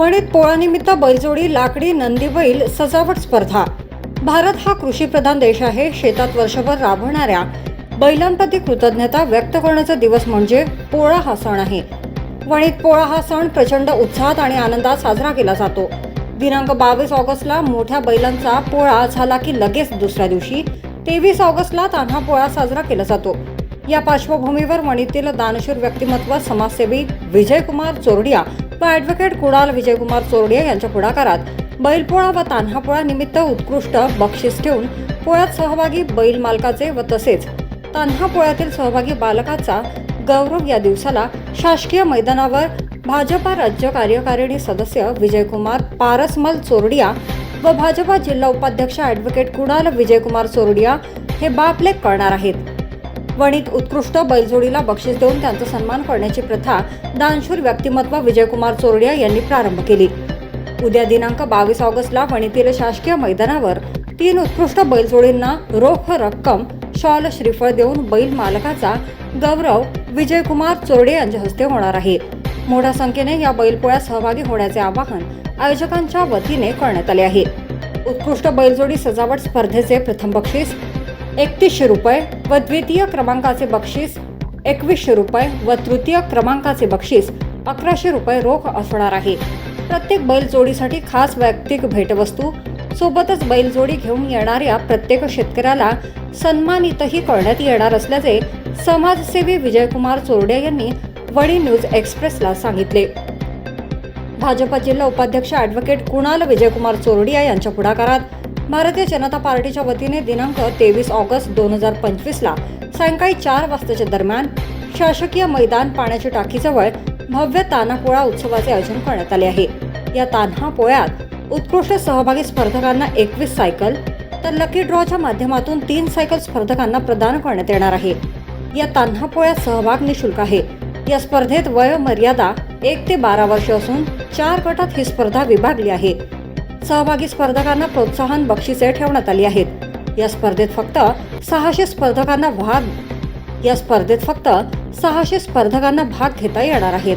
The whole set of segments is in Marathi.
वणीत पोळानिमित्त बैलजोडी लाकडी नंदी बैल सजावट स्पर्धा. भारत हा कृषीप्रधान देश आहे शेतात वर्षभर राबवणाऱ्या बैलांप्रती कृतज्ञता व्यक्त करण्याचा दिवस म्हणजे पोळा हा सण आहे. वणीत पोळा हा सण प्रचंड उत्साहात आणि आनंदात साजरा केला जातो. दिनांक बावीस ऑगस्टला मोठ्या बैलांचा पोळा झाला की लगेच दुसऱ्या दिवशी तेवीस ऑगस्टला तान्हा पोळा साजरा केला जातो. या पार्श्वभूमीवर वणीतील दानशूर व्यक्तिमत्व समाजसेवी विजयकुमार चोरडिया व ॲडव्होकेट कुणाल विजयकुमार चोरडिया यांच्या पुढाकारात? बैलपोळा व तान्हापोळा निमित्त उत्कृष्ट बक्षीस ठेवून पोळ्यात सहभागी बैल मालकाचे व तसेच तान्हापोळ्यातील सहभागी बालकाचा गौरव या दिवसाला शासकीय मैदानावर भाजपा राज्य कार्यकारिणी सदस्य विजयकुमार पारसमल चोरडिया व भाजपा जिल्हा उपाध्यक्ष ॲडव्होकेट कुणाल विजयकुमार चोरडिया हे बापलेख करणार आहेत. वणीत उत्कृष्ट बैलजोडीला बक्षीस देऊन त्यांचा सन्मान करण्याची प्रथा दानशूर व्यक्तिमत्व विजयकुमार चोरडिया यांनी प्रारंभ केली. उद्या दिनांक बावीस ऑगस्टला वणीतील शासकीय मैदानावर तीन उत्कृष्ट बैलजोडींना रोख रक्कम शॉल श्रीफळ देऊन बैल मालकाचा गौरव विजयकुमार चोरडे यांच्या हस्ते होणार आहे. मोठ्या संख्येने या बैलपोळ्यात सहभागी होण्याचे आवाहन आयोजकांच्या वतीने करण्यात आले आहे. उत्कृष्ट बैलजोडी सजावट स्पर्धेचे प्रथम बक्षीस एकतीसशे रुपये व द्वितीय क्रमांकाचे बक्षीस एकवीसशे रुपये व तृतीय क्रमांकाचे बक्षीस अकराशे रुपये रोख असणार आहे. प्रत्येक बैलजोडीसाठी खास वैयक्तिक भेटवस्तू सोबतच बैलजोडी घेऊन येणाऱ्या प्रत्येक शेतकऱ्याला सन्मानितही करण्यात येणार असल्याचे समाजसेवी विजयकुमार चोरडे यांनी वडी न्यूज एक्सप्रेसला सांगितले. भाजपा जिल्हा उपाध्यक्ष ॲडव्होकेट कुणाल विजयकुमार चोरडिया यांच्या पुढाकारात भारतीय जनता पार्टीच्या वतीने दिनांक तेवीस ऑगस्ट दोन हजार पंचवीसला सायंकाळी चार वाजताच्या दरम्यान शासकीय मैदान पाण्याच्या टाकीजवळ भव्य तान्हापोळा उत्सवाचे आयोजन करण्यात आले आहे. या तान्हा पोळ्यात उत्कृष्ट सहभागी स्पर्धकांना एकवीस सायकल तर लकी ड्रॉच्या माध्यमातून तीन सायकल स्पर्धकांना प्रदान करण्यात येणार आहे. या तान्हा पोळ्यात सहभाग निशुल्क आहे. या स्पर्धेत वय मर्यादा एक ते बारा वर्ष असून चार गटात ही स्पर्धा विभागली आहे. सहभागी स्पर्धकांना प्रोत्साहन बक्षिसे ठेवण्यात आली आहेत. या स्पर्धेत फक्त सहाशे स्पर्धकांना भाग या स्पर्धेत फक्त सहाशे स्पर्धकांना भाग घेता येणार आहेत.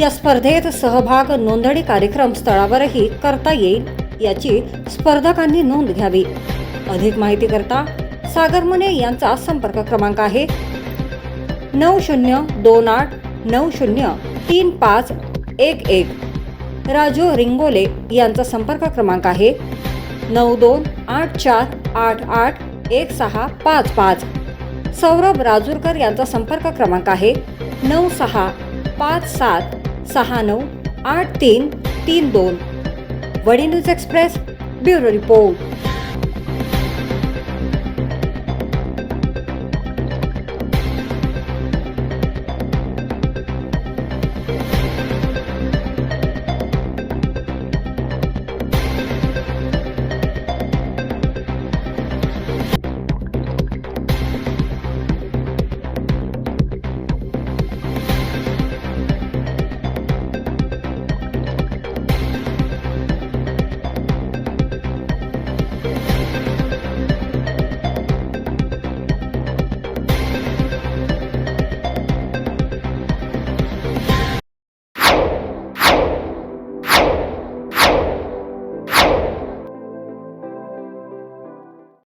या स्पर्धेत सहभाग नोंदणी कार्यक्रम स्थळावरही करता येईल याची स्पर्धकांनी नोंद घ्यावी. अधिक माहिती करता सागरमने यांचा संपर्क क्रमांक आहे. नऊ शून्य दोन आठ नऊ शून्य तीन पाच एक एक. राजू रिंगोले यांचा संपर्क क्रमांक आहे नऊ दोन आठ चार आठ आठ एक सहा पाच पाच. सौरभ राजूरकर यांचा संपर्क क्रमांक आहे नऊ सहा पाच सात सहा नऊ आठ तीन तीन दोन. वडी न्यूज एक्सप्रेस ब्युरो रिपोर्ट.